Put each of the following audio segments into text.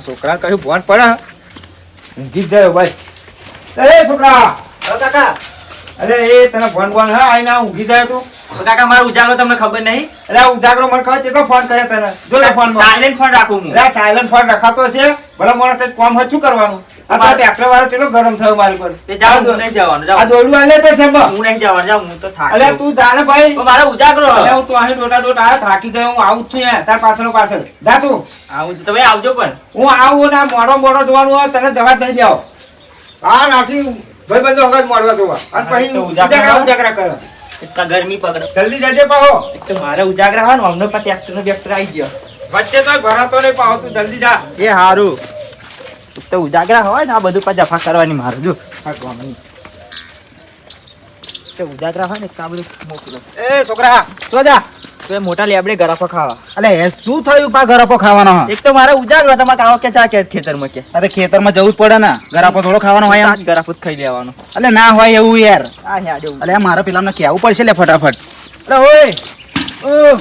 આ છોકરા કયું ભણ પડે? ઊંઘી જ જાય ભાઈ. અરે છોકરા. કાકા. અરે એ તને ભણ ભણ હા આઈને ઊંઘી જાય તું. કાકા મારો ઉજાગરો તમને ખબર નહીં? અરે ઉજાગરો મને ખબર કેટલો ફોન કરે તને? જો લે ફોન સાયલેન્ટ ફોન રાખું હું. અરે સાયલેન્ટ ફોન રખાતો છે. ભલે મને કઈ કામ હોય શું કરવાનું? આ તો ટ્રેક્ટર વાળો કેટલો ગરમ થયો મારી પર તે જાવ હું નહીં જવાનું આ દોડું આલે તો છે બા. હું નહીં જવાનું જાવ હું તો થાક અરે તું જાને ભાઈ. તો મારો ઉજાગરો. અરે હું તો અહીં ડોટા ડોટા આ થાકી જાય હું આવું જ છું યાર તાર પાછળ પાછળ. જા તું. આવું તો તમે આવજો પણ. હું આવું ને આ મોડો મોડો જોવાનું હોય તને જવા જ નહીં જાવ હા નાથી ભાઈ બંધો વખત મોડવા જોવા. અને પછી ઉજાગરા ઉજાગરા કરે. એટલા ગરમી પકડો. જલ્દી જજે પાહો. એક તો મારે ઉજાગરા હોય ને અમને પણ ટ્રેક્ટર નો ટ્રેક્ટર આવી ગયો. વચ્ચે તો ભરાતો નહીં પાહો તું જલ્દી જા. એ હારું. તો ઉજાગરા હોય ને આ બધું પણ જફા કરવાની મારે જો. આ. તો ઉજાગરા હોય ને એટલા બધું મોકલો. એ છોકરા. તો જા. તો લે મોટા લેબડે ગરાફો ખાવા. અલે એ શું થયું પા ગરાપો ખાવાનો? એક તો મારે ઉજાગરો તમારે કાવ કે ચા કે ખેતરમાં કે. અરે ખેતરમાં જવું જ પડે ને. ગરાપો થોડો ખાવાનો હોય આજ ગરાફો જ ખાઈ લેવાનો. અલે ના હોય એવું યાર. આ હે આજો અલે મારે પેલાને કહેવું પડશે લે ફટાફટ. અરે ઓય! ઓ!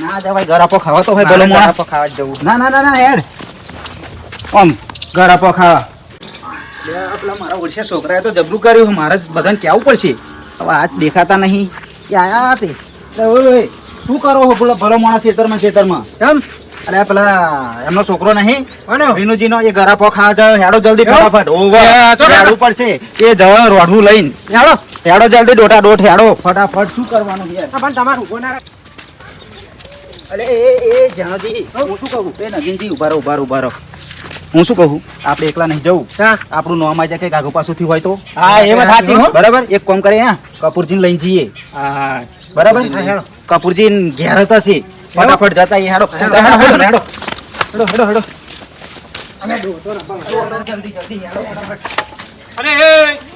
ના જવાય ગરાપો ખાવા તો હોય ભલો મોણા. ખાવા જવું. ના ના ના ના યાર ઓમ ગરાપો ખાવા પેલા મારા ઓળશે છોકરાએ તો જબરું કર્યું. મારે જ બધાને કહેવું પડશે. હવે દેખાતા નહીં. કે આયા તે? શું કરો પેલો ભલો માણસ ખેતરમાં ખેતરમાં? કેમ? અરે પેલા એમનો છોકરો નહીં. વિનુજીનો એ ગરાપો ખાવા જાય. હેડો જલ્દી ફટાફટ. ઓવર પડશે. એ જવા રોડવું લઈને. હેડો. હેડો જલ્દી ડોટા ડોટ હેડો. ફટાફટ શું કરવાનું યાર પણ તમારું ઊભો ના અલે એ એ જાણોજી હું શું કહું? એ નગીનજી ઊભા રહો ઊભા રહો ઊભા રહો. હું શું કહું? આપણે એકલા નહીં જવું. આપણું નોમ આવી જાય કંઈક આગુ પાછુંથી હોય તો. હા, એ વાત સાચી બરાબર? એક કામ કરે હા. કપૂરજીને લઈને જઈએ. બરાબર? કપૂરજી ઘેર હતા છે. ફટાફટ જતા એ હેડો. હેડો હેડો હેડો હેડો. જલ્દી જલ્દી અરે એ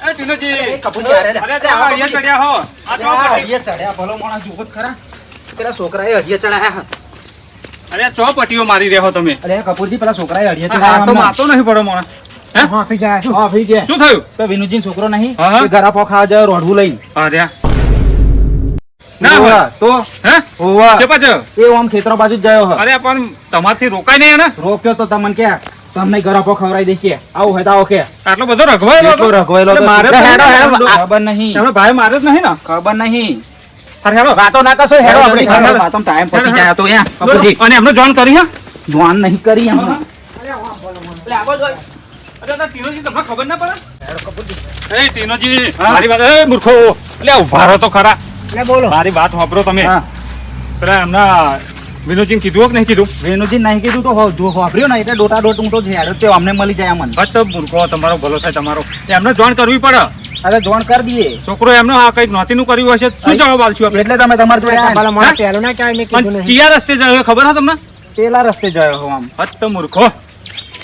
એ ટીનુજી. કપૂરજી અરે આ અહીંયા ચડ્યા હો. આ તો આ પટ્ટી- હળિયે ચડ્યા ભલો માણસ જુઓ ખરા. પેલા છોકરાએ હળિયે ચડાયા અરે ચો પટીઓ મારી રહ્યો તમે? અરે કપૂરજી પેલા છોકરાએ અડીએ તો માતો નહીં પડો મને. શું? થયું? તો વિનુજીનો છોકરો નહીં. એ ગરાપો જાય રોડવું લઈ અરે ના. તો? હે? પાછો? એ ઓમ ખેતરો બાજુ જ ગયો હ. અરે પણ તમારથી રોકાય નહીં ને રોક્યો તો તમને કે તમને ગરાપો ખવડાવી દે કે. આવું હોય તો કે. આટલો બધો રઘવાયેલો? રઘવાયેલો મારે તો હેડો, હેડો. ખબર નહીં. ભાઈ મારે જ નહીં ને? ખબર નહીં. હેડો વાતો ના કરશો હેડો આપણે. હેડો, હેડો. વાતો ટાઈમ પતી જાય તો યા કપૂરજી અને એમનો જોન કરી હા? નહીં કરી એમને અરે તો ટીનોજી તમને ખબર ના પડે? એ ટીનોજી મારી વાત એ મૂર્ખો. એટલે ઊભા રહો તો ખરા. બોલો. મારી વાત વાપરો તમે. પેલા એમના વિનુજી કીધું કે નહીં કીધું? વિનુજી નહીં કીધું તો જો વાપર્યો ને એટલે ડોટા ડોટ હું તો હેડો તે અમને મળી જાય અમને બસ મૂર્ખો તમારો ભલો થાય તમારો. એમને જોઈન કરવી પડે. અરે જોણ કરી દઈએ. છોકરો એમનો આ કંઈક નોતીનું કર્યું હશે શું જવાબ આલશું આપણે? એટલે તમે તમારા જોડે આયા ને. હા? પહેલું ના ક્યાંય નહીં. ચિયા રસ્તે જાય ખબર હા તમને? પેલા રસ્તે ગયો હું આમ. હત તો મૂર્ખો.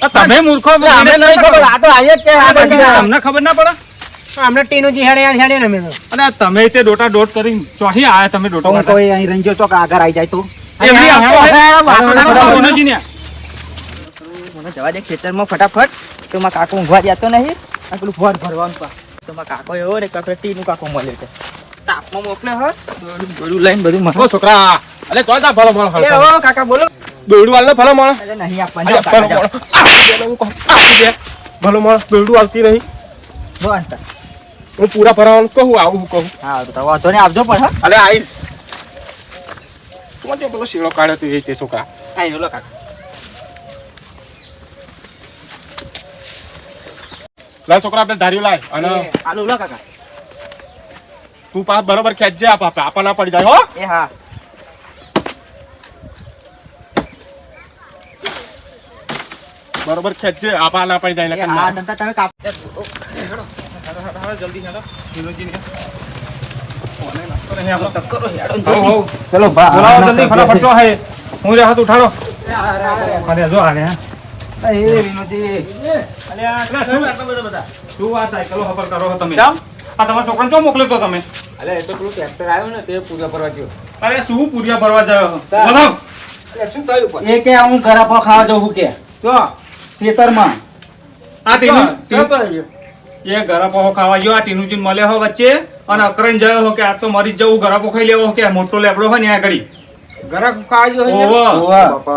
આ તમે મૂર્ખો અમને નહીં ખબર આ તો આયે કે આ બધી તમને ખબર ના પડે? અમને ટીનુજી હેડે હેડે ને અમે અને તમે તે ડોટા ડોટ કરી ચોહી આયા તમે ડોટો કોઈ અહીં રંજો ચોક આગળ આવી જાય તો. એમની આપો ના. મને જવા દે ખેતરમાં ફટાફટ. તો માં કાકો ઊંઘવા જતો નહીં. આ પેલું ભર ભરવાનું પા. તો માં કાકો એવો ને કાકો ટીનું કાકો મળ્યો છે તાપમાં મોકલ્યો હોત દોડું દોડું લઈને બધું મારે. છોકરા અરે તો તા ભલો ભલો એ ઓ કાકા બોલો. દોડું વાળને ભલો મળે અરે નહીં આપવાનું ભલો કાકા, મળે આપી દે ને હું કહું ભલો મળે દોડું આવતી નહીં. બસ હું પૂરા ભરાવાનું કહું આવું હું કહું. હા તો વાંધો આવજો પણ હા. તું પેલો શીળો કાઢ્યો તું એ તે છોકરા? કાકા. લાય છોકરા આપણે ધાર્યું લાય અને આલુ લા કાકા. તું પાસ બરોબર ખેંચજે આપ આપે આપા ના પડી જાય હો. એ હા. બરોબર ખેંચજે આપા ના પડી જાય નકર હા દંતા તમે કાપ જલ્દી હેડો. હઉ. ચલો જલ્દી ફટાફટ જો હે. હું રે હાથ ઉઠાડો. અરે જો આને એ વિનોજી અલે આ શું શું આ સાયકલો ખબર કરો છો તમે આ તમારા છોકરાને ચો મોકલ્યો તો તમે અરે એ તો પેલું ટ્રેક્ટર આવ્યું ને તે પૂજા કરવા ગયો અરે શું પૂરિયા ભરવા જાવ બોલો શું થયું પણ એ કે હું ગરાપો ખાવા જવું કે આ થયું એ ગરાપો ખાવા ગયો આ ટીનુજી મળ્યો હો વચ્ચે અને અકરણ જયો હો કે આ તો મરી જવું ઘરા ખાઈ લેવો કે મોટો લેબડો હોય ને આ ઘરે કાજો હે.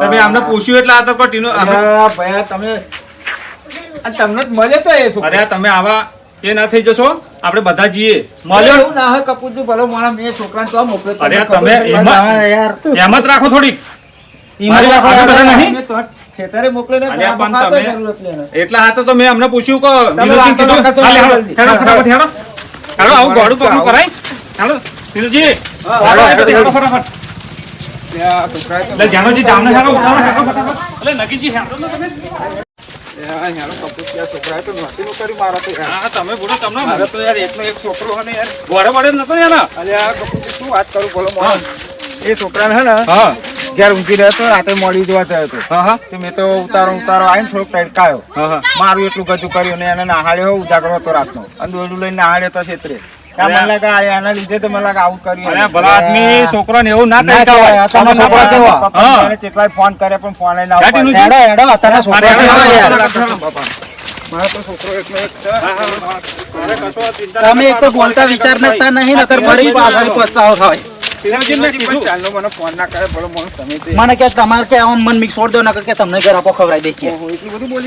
તમે આમને પૂછ્યું એટલે આ તો ટીનો ભયા તમે આ તમને જ મળે તો એ છોકરો અરે તમે આવા એ ના થઈ જશો. આપણે બધા જઈએ મળ્યો? ના હોય કપૂરજી ભલો મારા મેં છોકરાને તો મોકલે અરે તમે એમાં- યાર. હેમત રાખો થોડી ઈમાં રાખો આ બધા નહીં? મેં તો ખેતરે અરે પણ તમે- જરૂરત નહીં. એને. એટલા હાથે તો મેં અમને પૂછ્યું કે હા, આવું ગોળું પગલું કરાય. હાલો હેડો, ફટાફટ આ છોકરાએ તો- એટલે જાનોજી જામને હેડો ઉતારો, ફટાફટ. એટલે નગીનજી હેડો ને તમે આ હેરો નું તમે એક છોકરો હે ને એ ઘેર ઊંઘી રહ્યો હતો રાતે મળી જોવા થયો હતો હા હા. મેં તો ઉતારો ઉતારો આવીને થોડોક હા મારું એટલું ગજુ કર્યું ને એને નાહાડ્યો ઉજાગરો હતો રાતનો. અને દોરડું લઈને નાહાડ્યો હતો છેતરે. એના લીધે તો મને લાગે આવું કર્યું ભલા આદમી એવું ના છોકરો છે. કેટલાય ફોન કરે પણ ફોન? હેડો હેડો અત્યારે છોકરો તમે એક તો બોલતા વિચાર નતા નહીં ને અત્યારે ફરી પાછળ પસ્તાવો થાય. મને ફોન ના કરે બોલો મને તમે કે તમારે કે આમ મન મિક્સ છોડ દો નકર કે તમને ઘર આપો ખવડાવી દે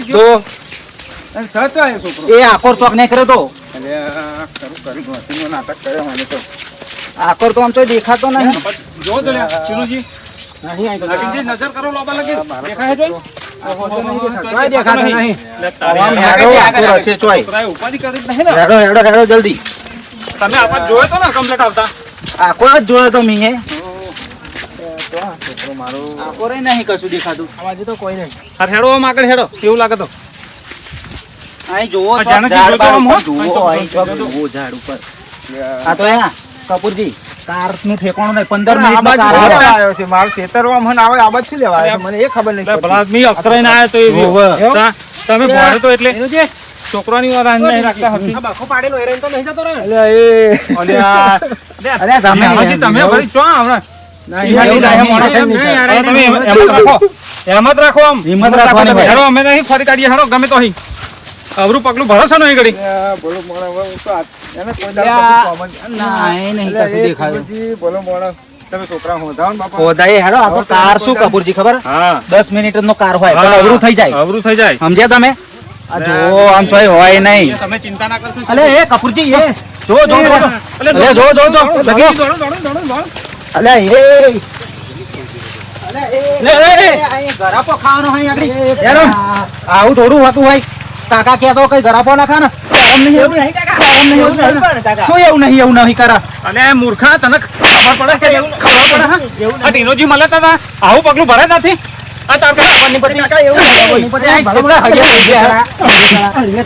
તો એ આકોર ચોક નહીં કરે તો? નાટક કર્યો મને તો. આકોર તો આમ તો દેખાતો નહીં. જો તો નજર કરો લોબા લગી. દેખાય જલ્દી. તમે આપાત જોયો તો ને કમ્પ્લેટ આવતા? આકોર જ જોયો તો મી છોકરો મારો. આકોરે નહીં કશું દેખાતું. તો કોઈ નહીં હેડો આમ આગળ હેડો. કેવું લાગે તો? અહીં જોવો જાનકી ઝાડ પર આમ અહીં ચોક જુઓ ઝાડ ઉપર. આ તો અહીંયા કપૂરજી. કારનું ઠેકાણું નહીં પંદર મિનિટ બાજુ કાર કોણ આવે. આવ્યો છે. મારો ખેતરમાં મને આવે આ બાજુ લેવા મને એ ખબર નહીં લે, પડતી. ભલા આદમી અક્ષરાઈને આયા તો એવી. ઓવે. તા- તમે ભણો તો એટલે છોકરાની વાર નહીં રાખતા હતી. બાખો પાડેલો એરે તો નહીં જતો રહ્યો. અલ્યા એ. અલ્યા, અરે તમે તમે વળી ચો હમણાં? નહીં, નહીં, નહીં, નહીં, મોણસ નહીં, એમ નહીં નહીં, થાય. હવે તમે હિંમત રાખો આમ. હિંમત રાખવાની અમે નહીં ફરી કાઢીએ. હેડો ગમે તો અહીં. અવરું પગલું ઘડી? મોણા, common- ના, તમે છોકરા હેડો આ તો કાર શું કપૂરજી ખબર? દસ મિનિટ નો કાર હોય પણ અવરું થઈ જાય. અવરું થઈ જાય. સમજ્યા તમે? જો આમ ચોય હોય નહીં. તમે ચિંતા ના કરશો અલે એ કપૂરજી એ જો જો જો અલે, અલે જો જો જો લગી. દોડો, દોડો, દોડો, દોડો. અલે એ. અલે એ. લે, લે, લે. અહીં ગરાપો ખાવાનો હોય આગળ. હેડો. આવું થોડું હોતું હોય. કાકા કહેતો કઈ ગરાપો નાખા ને? શરમ નહીં આવતી? શરમ નહીં આવતી? શું એવું નહીં એવું નહીં કરા? અને મૂર્ખા તને ખબર પડે છે? ખબર પડે હા? આ ટીનોજી મળે તો તા. આવું પગલું ભરે નથી આ તાર પેલા ખબર નહીં પડતી.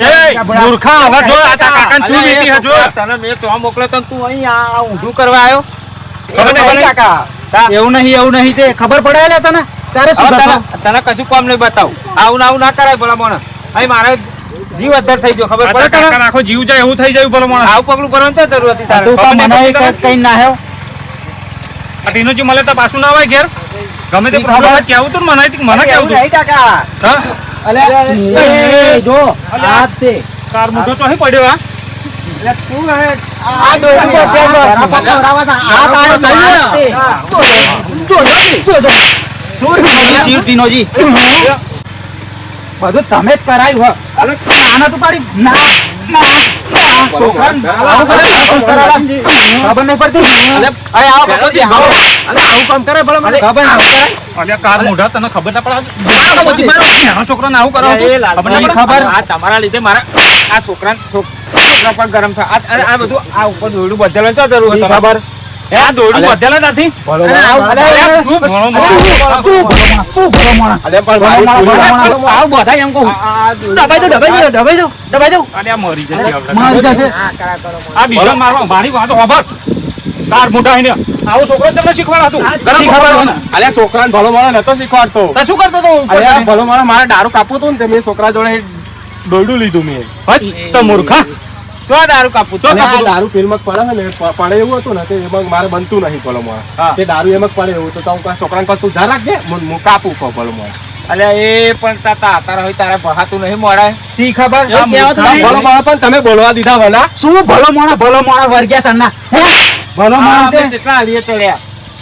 એ, મૂર્ખા હવે જો આ તાર કાકાને શું વીતી છે, તને મેં તો અહીં આ ઊંધું કરવા આવ્યો. ખબર નહીં પડે? કાકા. એવું નહીં એવું નહીં. તે ખબર પડે તને? તારે શું તને કશું કામ નહીં બતાવું. આવું ને આવું ના કરાય ભલા મોણા. અહીં મારે જીવ અધર થઈ ગયો ખબર પડે કાકા આખો જીવ જાય એવું થઈ જાય ભલો માણસ. આવું પગલું ભરવાની તો જરૂર હતી તારે? તું ખબર મને કઈ ના હે. અટીનો જી મળે તો પાછું ના આવે ઘેર? ગમે તે પ્રોબ્લેમ. હોય કેવું તું મને મને કેવું તું? કાકા. હા? અલે જો આ તે. કાર મૂઠો તો અહીં પડ્યો આ એટલે તું હે આ દોરી પર ગરાપો ખવડાવવા તા? આ તારે નહીં. જો, જો, જો. શું થયું, શિવટીનોજી? બધું તમે જ કરાયું હો. અરે, આને તો પાડી? ના તમારા લીધે મારા આ છોકરા છોકરા પણ ગરમ થાય આ- બધું આ ઉપર દોરડું બદલવાનું તો જરૂર બરાબર ખબર. આ દોરડું વધેલા નથી? ભલો મરી. મારી મારી છોકરો ભલો માણસ નતો શીખવાડતો. શું કરતો ભલો માણસ મારે દારૂ કાપવું હતું ને મેં છોકરા જોડે દોડું લીધું મેં. તો દારૂ કાપવું તો દારૂ ફિલ્મ પડે ને પડે એવું હતું ને તે એમાં મારે બનતું નહીં ભલો મારે તે દારૂ એમાં પડે એવું તો હું છોકરાને કહું, જા રાખજે હું હું કાપું કહું ભલો મારે અલ્યા એ પણ તાતા તારા હોય તારા ભહાતું નહીં મોડાય શી ખબર? ભલો મારે પણ તમે બોલવા દીધા વના. શું ભલો મોડા ભલો મોડા વર્ગ્યા તરના ભલો મોડા જેટલા ચડ્યા.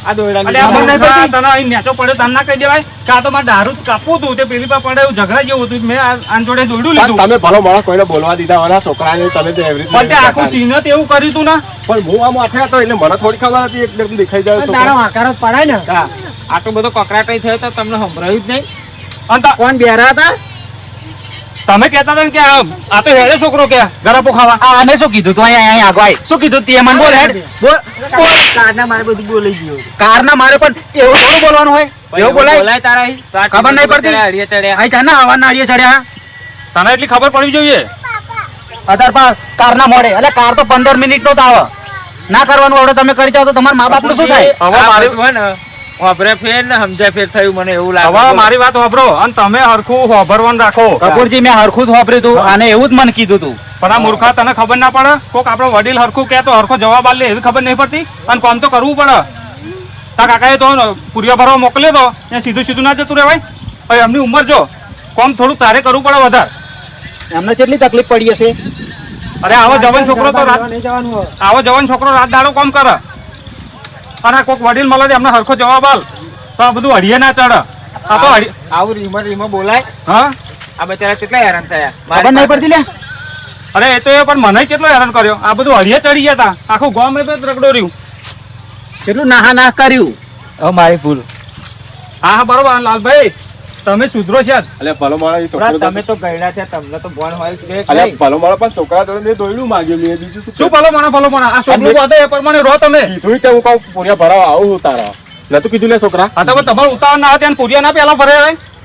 આ દોયડા અલે આ લીધા. મને ખબર તને અહીં નેચો પડ્યો તને ના કહી દેવાય કે આ તો મારે દારૂ કાપવું હતું તે. પેલી પર પડે એવું ઝઘડા જેવું હતું. મેં આ- આન જોડે દોડ્યું લીધું. તમે ભલો માણસ કોઈને બોલવા દીધા વાળા છોકરાને તમે તો એવી પણ તે આખું સીનત એવું કર્યું તું ને? પણ હું આમ આઠે હતો એટલે મને થોડી ખબર હતી એકદમ દેખાઈ જાય તારો આકાર જ પડાય ને. આટલો બધો કકરાટ થયો તો તમને સંભળાયું જ નહીં. અને કોણ બેરા હતા? તમે કહેતા હતા કે આ તો હેડે છોકરો કે ગરાપો ખાવા આ આને શું કીધું તું? અહીંયા અહીંયા આગો આય. શું કીધું તું? મને બોલ હેડ. બોલ. બોલ કારના મારે બધું બોલાઈ ગયું કારના મારે પણ એવું થોડું બોલવાનું હોય? એવું બોલાય? બોલાય તારા અહીં. ખબર નહીં પડતી? અડીએ ચડ્યા. અહીં ચાલ ને હવા નાળીએ ચડ્યા. તને એટલી ખબર પડવી જોઈએ. અધાર પા કારના મોડે. એટલે કાર તો પંદર મિનિટ નો જ આવે. ના કરવાનું આવડે તમે કરી જાઓ તો તમારા મા બાપનું શું થાય? હવે મારી વાપરે ફેર ને સમજાય ફેર થયું મને એવું લાગે હવે મારી વાત વાપરો. અને તમે હરખું હોભરવાનું રાખો. કપૂરજી મેં હરખું જ હતું અને એવું જ મને કીધું તું. પણ આ મૂર્ખા તને ખબર ના પડે? કોક આપણો વડીલ હરખું કે તો હરખો જવાબ આલે એવી ખબર નહીં પડતી? અને કામ તો કરવું પડે. તા કાકાએ તો પૂરિયા ભરવા મોકલ્યો તો એ સીધું સીધું ના જતું રહેવાય હવે એમની ઉંમર જો. કોમ થોડું તારે કરવું પડે વધારે. એમને કેટલી તકલીફ પડી હશે? અરે આવો જવાન છોકરો તો રાત નહીં જવાનું હોય. આવો જવાન છોકરો રાત દાડો કોમ કરે. અને આ કોક વડીલ મળે એમને સરખો જવાબ આલ. તો આ બધું અડીએ ના ચડે. આ તો અડી આવું રીમો રીમો બોલાય? હા? આ બચારા કેટલા હેરાન થયા? ખબર નહીં પડતી લે. અરે એ તો એ પણ મને કેટલો હેરાન કર્યો. આ બધું અડીએ ચડી ગયા તા. આખું ગામ એ તો રગડો રહ્યું. કેટલું નાહા નાહ કર્યું? હવે મારી ભૂલ. હા હા બરોબર લાલભાઈ. તમે સુધરો છે એટલે ભલો મારા એ થોડા તમે તો ગયડા છે તમને તો બોન હોય કે એટલે ભલો મારા પણ છોકરા મેં દોયડું માંગ્યું મેં બીજું શું શું ભલો મારા ભલો મારા આ છોકરું વાદે એ પ્રમાણે રો તમે. કીધું કે હું કહું પૂર્યા ભરાવા આવું હું તારા. નતું કીધું લે છોકરા? હા તો તમારે ઉતાવળ ના ત્યાં પૂરિયા ના પેલા ભરે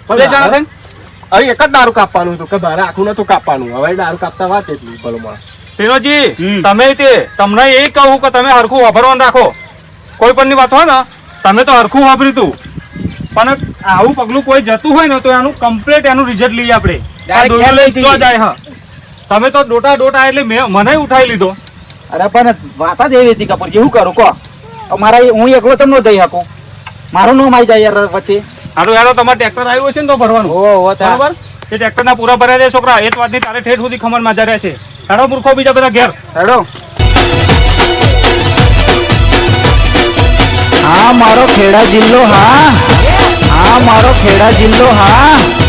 બે જણા થઈને? અરે એક જ દારૂ કાપવાનું હતું કે મારે આખું નતું કાપવાનું. હવે દારૂ કાપતા વાત એટલી ભલો મારા તેનોજી તમે તે તમને એ કહું કે તમે હરખું વાપરવાનું રાખો. કોઈ પણ ની વાત હોય ને તમે તો હરખું વાપર્યું તું. પણ આવું પગલું કોઈ જતું હોય ને તો એનું કમ્પ્લીટ એનું રિઝલ્ટ લઈએ આપણે. તમે તો ડોટા ડોટા એટલે મેં મને ઉઠાવી લીધો. અરે પણ વાત જ એવી હતી કપૂર શું કરું કહો. મારા હું એકલો તમને જઈ શકું. મારું નામ આવી જાય યાર વચ્ચે. હારું યાર તમારે ટ્રેક્ટર આવ્યું હશે ને તો ભરવાનું. બરોબર? એ ટ્રેક્ટર ના પૂરા ભરાય છે છોકરા. એ જ વાતની તારે ઠેઠ સુધી ખમણમાં રહ્યા છે હેડો મૂર્ખો બીજા બધા ઘેર. હેડો. હા મારો ખેડા જિલ્લો હા. હા મારો ખેડા જિલ્લો હા.